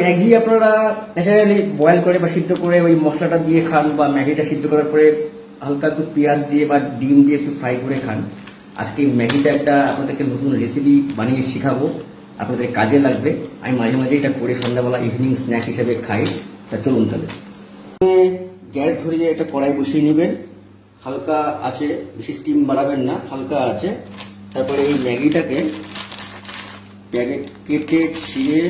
Maggi আপনারা naturally boil করে বা সিদ্ধ করে ওই মশলাটা দিয়ে খান বা ম্যাগিটা সিদ্ধ করার পরে হালকা একটু পেঁয়াজ দিয়ে বা ডিম দিয়ে একটু ফ্রাই করে খান। আজকে ম্যাগিটা একটা আপনাদেরকে নতুন রেসিপি বানিয়ে শেখাবো। আপনাদের কাজে লাগবে। আমি মাঝে মাঝে এটা করে সন্ধ্যাবেলা ইভিনিং স্ন্যাক হিসেবে খাই। তা চলুন তাহলে। গ্যাস ধরিয়ে একটা কড়াই বসিয়ে নেবেন। হালকা আছে, বেশি স্টিম বাড়াবেন না, হালকা আছে। তারপরে এই ম্যাগিটাকে প্যাকেট কেটে ছিঁড়ে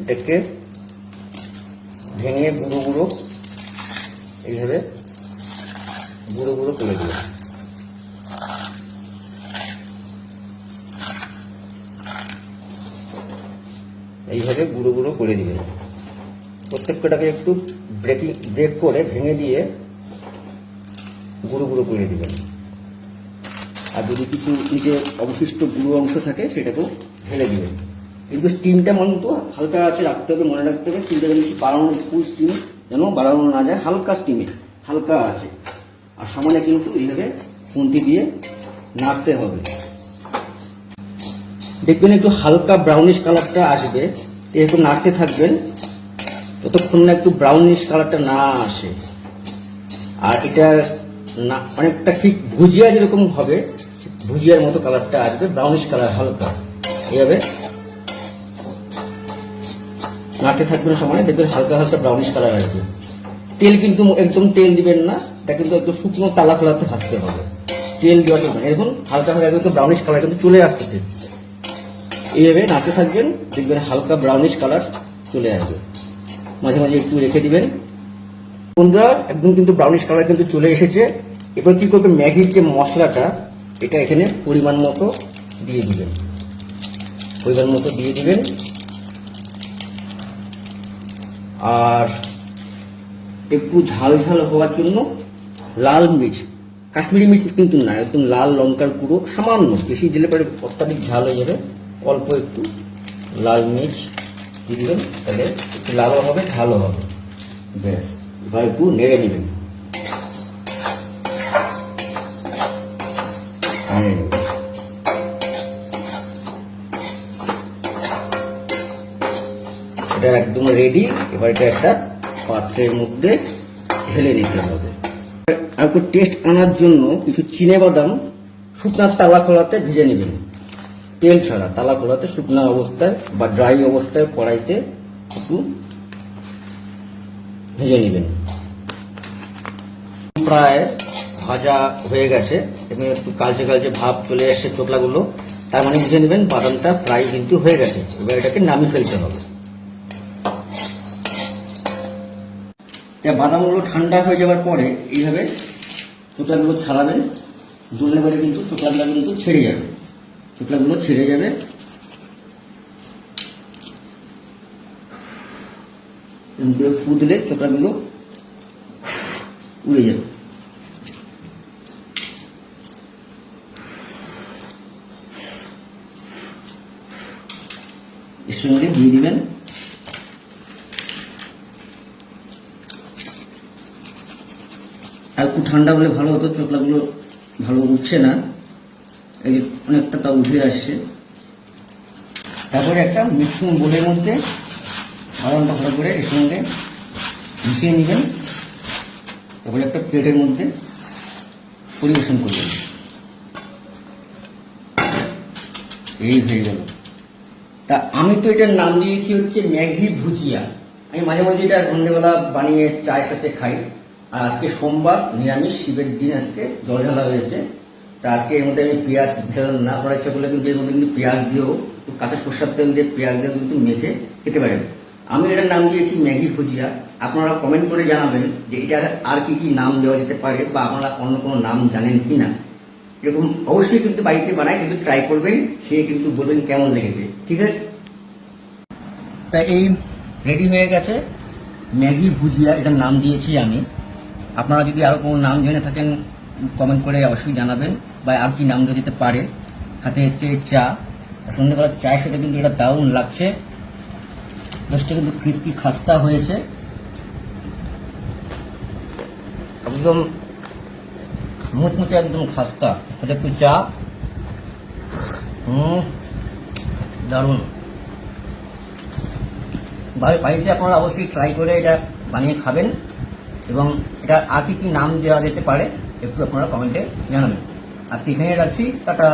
এটাকে ভেঙে গুঁড়ো গুঁড়ো এইভাবে গুঁড়ো গুঁড়ো করে দেবেন এইভাবে গুঁড়ো গুঁড়ো করে দিবেন প্রত্যেকটাকে একটু ব্রেকিং ব্রেক করে ভেঙে দিয়ে গুঁড়ো গুঁড়ো করে দিবেন আর যদি কিছু নিচে অবশিষ্ট গুঁড়ো অংশ থাকে সেটাকেও ঢেলে দিবেন কিন্তু স্টিমটা মতো হালকা আছে রাখতে হবে, মনে রাখতে হবে। স্টিমটা যেন বাড়ানো ফুল স্টিম যেন বাড়ানো না যায়, হালকা স্টিমে হালকা আছে। আর সমানে কিন্তু এইভাবে খুন্তি দিয়ে নাড়তে হবে। দেখবেন একটু হালকা ব্রাউনিশ কালারটা আসবে, এরকম নাড়তে থাকবেন, ততক্ষণ না একটু ব্রাউনিশ কালারটা না আসে। আর এটা না, অনেকটা ঠিক ভুজিয়া যেরকম হবে ভুজিয়ার মতো কালারটা আসবে ব্রাউনিশ কালার হালকা। এইভাবে নাড়তে থাকবেন সময় দেখবেন হালকা হালকা ব্রাউনিশ কালার আসবে। তেল কিন্তু একদম তেল দিবেন না, এটা কিন্তু একদম শুকনো তালা খোলাতে ভাজতে হবে। তেল দেওয়া না। এরকম হালকা হালকা একদম ব্রাউনিশ কালার কিন্তু চলে আসতেছে। এইভাবে নাড়তে থাকবেন, দেখবেন হালকা ব্রাউনিশ কালার চলে আসবে। মাঝে মাঝে একটু রেখে দিবেন। বন্ধুরা, একদম কিন্তু ব্রাউনিশ কালার কিন্তু চলে এসেছে। এবার কি করবে ম্যাগির যে মশলাটা, এটা এখানে পরিমাণ মতো দিয়ে দিবেন। পরিমাণ মতো দিয়ে দিবেন। আর একটু ঝাল ঝাল হওয়ার জন্য লাল মির্চ, কাশ্মীরি মির্চ কিন্তু না, একদম লাল লঙ্কার গুঁড়ো সামান্য, বেশি দিলে পরে অত্যাধিক ঝাল হয়ে যাবে। অল্প একটু লাল মির্চ দিবেন, তাহলে একটু লালও হবে, ঝালও হবে। ব্যাস, এবার একটু নেড়ে নেবেন। এটা একদম রেডি এবার এটা একটা পাত্রের মধ্যে ঢেলে নিতে হবে। আর একটু টেস্ট আনার জন্য কিছু চিনে বাদাম শুকনা তালা খোলাতে ভেজে নেবেন। তেল ছাড়া তালা খোলাতে শুকনা অবস্থায় বা ড্রাই অবস্থায় কড়াইতে একটু ভেজে নেবেন। প্রায় ভাজা হয়ে গেছে। এবং একটু কালচে কালচে ভাব চলে এসছে চোখলাগুলো। তার মানে বুঝে নেবেন বাদামটা ফ্রাই কিন্তু হয়ে গেছে। এবার এটাকে নামিয়ে ফেলতে হবে। তা বাদামগুলো ঠান্ডা হয়ে যাওয়ার পরে এইভাবে চোকলাগুলো ছাড়াবেন। দুললে করে কিন্তু চোকলাগুলো কিন্তু ছেড়ে যাবে। চোকলাগুলো ছেড়ে যাবে। ফু দিলে উড়ে যাবে। এর সঙ্গে দিয়ে দিবেন। একটু ঠান্ডা হলে ভালো হতো, চোখলাগুলো ভালো উঠছে না। এই অনেকটা তা উঠে আসছে। তারপরে একটা মিক্সিং বোলের মধ্যে বাদামটা ভালো করে এর সঙ্গে মিশিয়ে নেবেন। তারপরে একটা প্লেটের মধ্যে পরিবেশন করবেন। এই হয়ে গেল। তা আমি তো এটার নাম দিয়েছি হচ্ছে ম্যাগি ভুজিয়া। আমি মাঝে মাঝে এটা সন্ধ্যেবেলা বানিয়ে চায়ের সাথে খাই। আর আজকে সোমবার নিরামিষ শিবের দিন আজকে জল ঢালা হয়েছে। তা আজকে এর মধ্যে আমি পেঁয়াজ মিশালাম না, আপনারা ইচ্ছা করলে কিন্তু এর মধ্যে কিন্তু পেঁয়াজ দিয়েও কাঁচা সরষার তেল দিয়ে পেঁয়াজ দিয়ে কিন্তু মেখে খেতে পারেন। আমি এটার নাম দিয়েছি ম্যাগি ভুজিয়া। আপনারা কমেন্ট করে জানাবেন যে এটার আর কি কি নাম দেওয়া যেতে পারে বা আপনারা অন্য কোনো নাম জানেন কি না এরকম অবশ্যই কিন্তু বাড়িতে বানায়, কিন্তু ট্রাই করবেন সে কিন্তু বলবেন কেমন লেগেছে। ঠিক আছে? তা এই রেডি হয়ে গেছে ম্যাগি ভুজিয়া, এটার নাম দিয়েছি আমি। আপনারা যদি আরও কোনো নাম জেনে থাকেন কমেন্ট করে অবশ্যই জানাবেন, বা আর কি নাম দেওয়া যেতে পারে। হাতে হচ্ছে চা। সন্ধ্যেবেলা চায়ের সাথে কিন্তু এটা দারুণ লাগছে। দশটা কিন্তু ক্রিস্পি খাস্তা হয়েছে। একদম মুচমুচে একদম খাস্তা। এটা একটু চা। হুম, দারুণ। বাড়ি- বাড়িতে আপনারা অবশ্যই ট্রাই করে এটা বানিয়ে খাবেন। এবং এটা আর কি কি নাম দেওয়া যেতে পারে, একটু আপনারা কমেন্টে জানাবেন। আজকে এখানে রাখছি, টাটা।